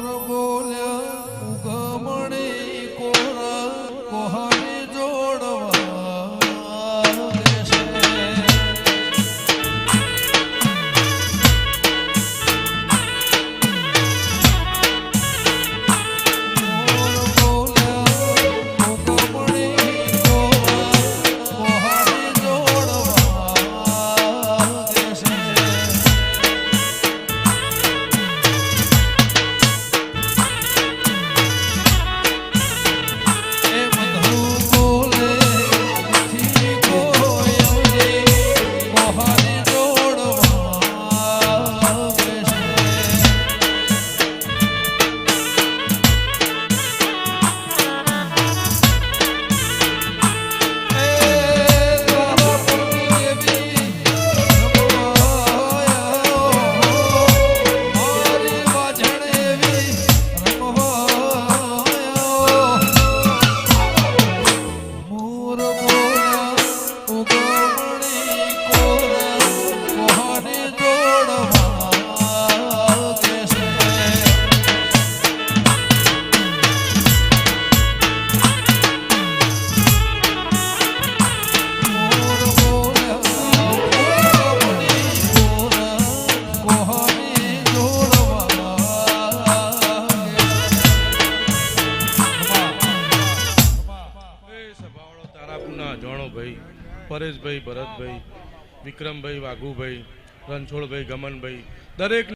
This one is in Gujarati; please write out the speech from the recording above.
horrible. પ્રણવભાઈ પરેશભાઈ ભરતભાઈ વિક્રમભાઈ વાઘુભાઈ રણછોડભાઈ ગમનભાઈ દરેક